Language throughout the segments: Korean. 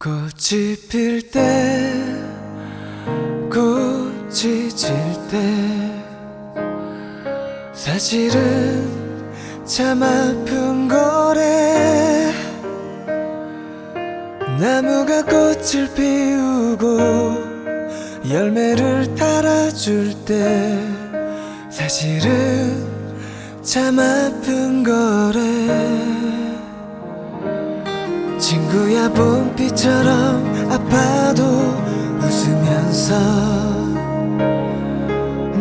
꽃이 필 때, 꽃이 질 때, 사실은 참 아픈 거래. 나무가 꽃을 피우고 열매를 달아줄 때, 사실은 참 아픈 거래. 친구야 봄비처럼 아파도 웃으면서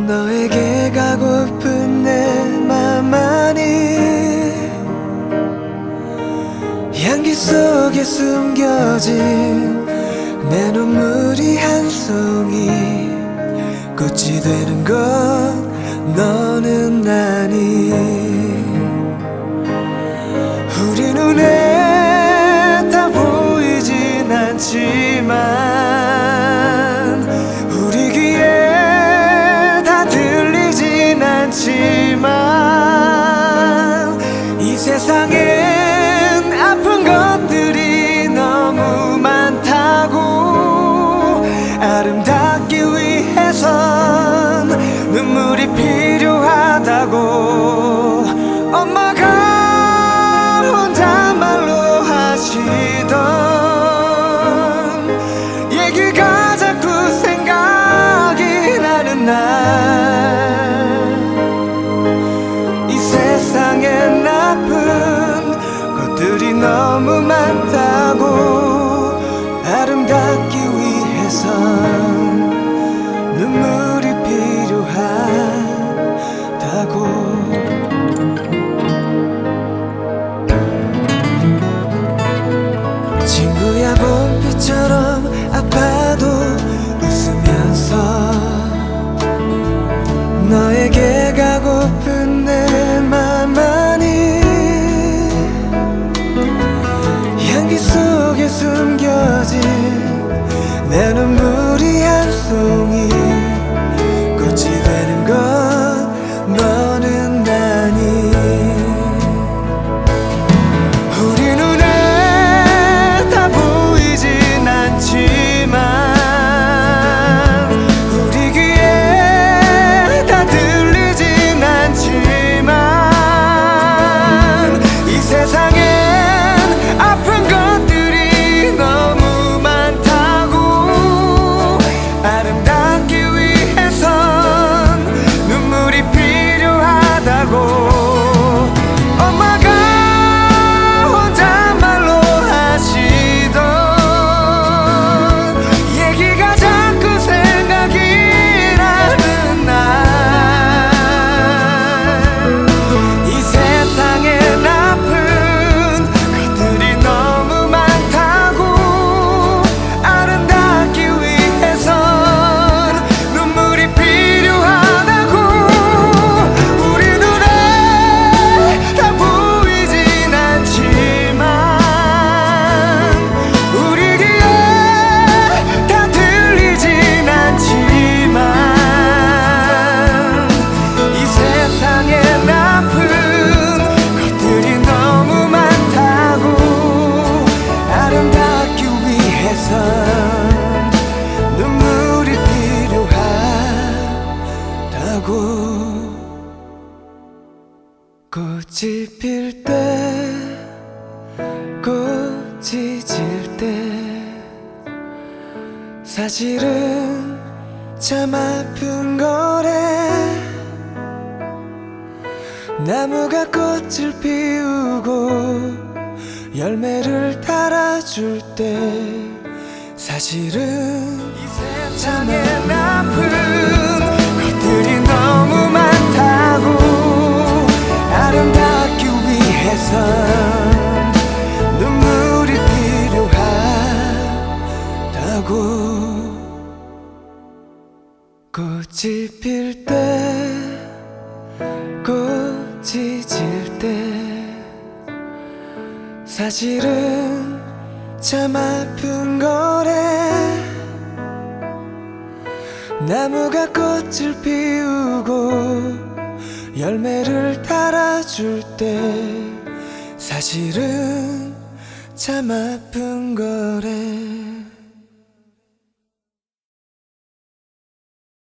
너에게 가고픈 내 맘만이 향기 속에 숨겨진 내 눈물이 한 송이 꽃이 되는 건 숨겨진 내 눈물 꽃이 필 때, 꽃이 질 때, 사실은 참 아픈 거래. 나무가 꽃을 피우고 열매를 달아줄 때, 사실은 눈물이 필요하다고 꽃이 필 때, 꽃이 질 때, 사실은 참 아픈 거래. 나무가 꽃을 피우고 열매를 달아줄 때 사실은 참 아픈 거래.